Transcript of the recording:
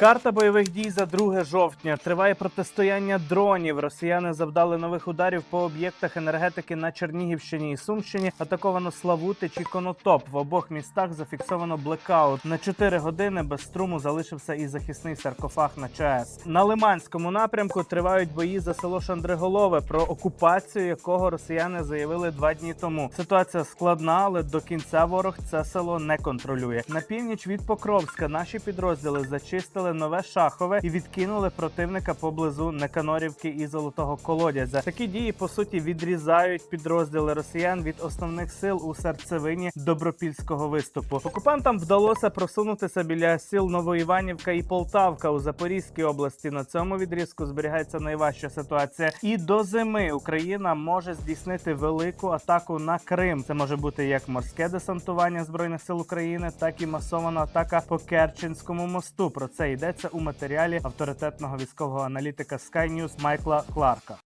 Карта бойових дій за 2 жовтня. Триває протистояння дронів. Росіяни завдали нових ударів по об'єктах енергетики на Чернігівщині і Сумщині. Атаковано Славутич і Конотоп. В обох містах зафіксовано блекаут. На 4 години без струму залишився і захисний саркофаг на ЧАЕС. На Лиманському напрямку тривають бої за село Шандриголове, про окупацію якого росіяни заявили два дні тому. Ситуація складна, але до кінця ворог це село не контролює. На північ від Покровська наші підрозділи зачистили нове шахове і відкинули противника поблизу Неканорівки і Золотого Колодязя. Такі дії по суті відрізають підрозділи росіян від основних сил у серцевині добропільського виступу. Окупантам вдалося просунутися біля сіл Новоіванівка і Полтавка у Запорізькій області. На цьому відрізку зберігається найважча ситуація. І до зими Україна може здійснити велику атаку на Крим. Це може бути як морське десантування збройних сил України, так і масована атака по Керченському мосту. Про це йдеться у матеріалі авторитетного військового аналітика Sky News Майкла Кларка.